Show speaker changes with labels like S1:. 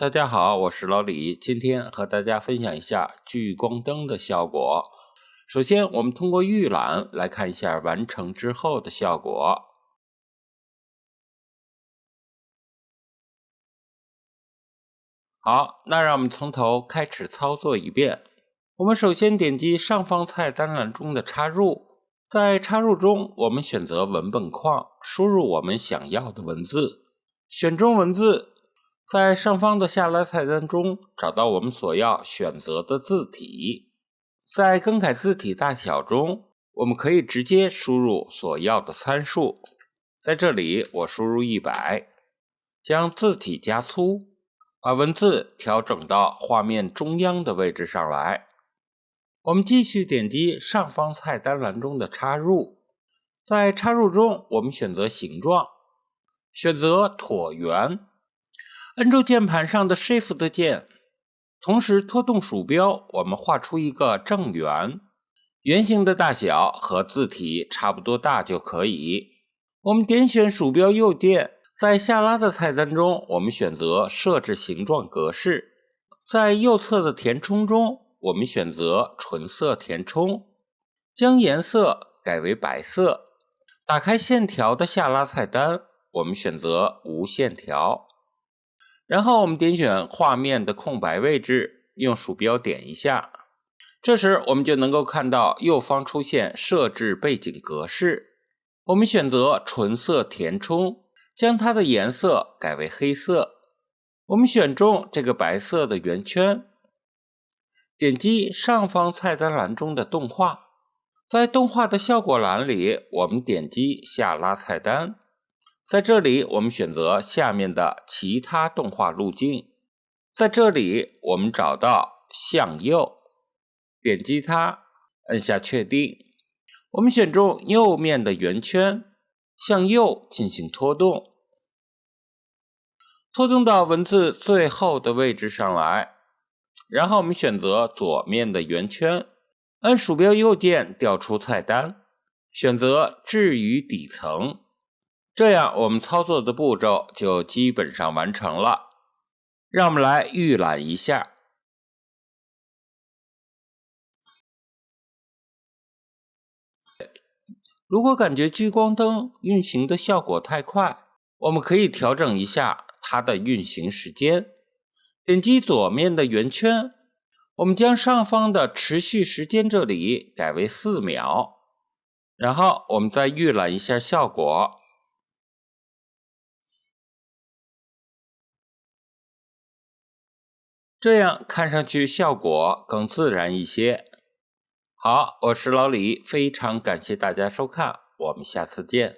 S1: 大家好，我是老李，今天和大家分享一下聚光灯的效果。首先，我们通过预览来看一下完成之后的效果。好，那让我们从头开始操作一遍。我们首先点击上方菜单栏中的插入，在插入中，我们选择文本框，输入我们想要的文字，选中文字。在上方的下拉菜单中找到我们所要选择的字体，在更改字体大小中，我们可以直接输入所要的参数。在这里，我输入一百，将字体加粗，把文字调整到画面中央的位置上来。我们继续点击上方菜单栏中的插入，在插入中，我们选择形状，选择椭圆。按住键盘上的 Shift 键，同时拖动鼠标，我们画出一个正圆，圆形的大小和字体差不多大就可以。我们点选鼠标右键，在下拉的菜单中，我们选择设置形状格式，在右侧的填充中，我们选择纯色填充，将颜色改为白色。打开线条的下拉菜单，我们选择无线条。然后我们点选画面的空白位置，用鼠标点一下，这时我们就能够看到右方出现设置背景格式。我们选择纯色填充，将它的颜色改为黑色。我们选中这个白色的圆圈，点击上方菜单栏中的动画，在动画的效果栏里，我们点击下拉菜单。在这里，我们选择下面的其他动画路径。在这里，我们找到向右，点击它，按下确定。我们选中右面的圆圈，向右进行拖动，拖动到文字最后的位置上来。然后我们选择左面的圆圈，按鼠标右键调出菜单，选择置于底层。这样，我们操作的步骤就基本上完成了。让我们来预览一下。如果感觉聚光灯运行的效果太快，我们可以调整一下它的运行时间。点击左面的圆圈，我们将上方的持续时间这里改为四秒，然后我们再预览一下效果。这样看上去效果更自然一些。好，我是老李，非常感谢大家收看，我们下次见。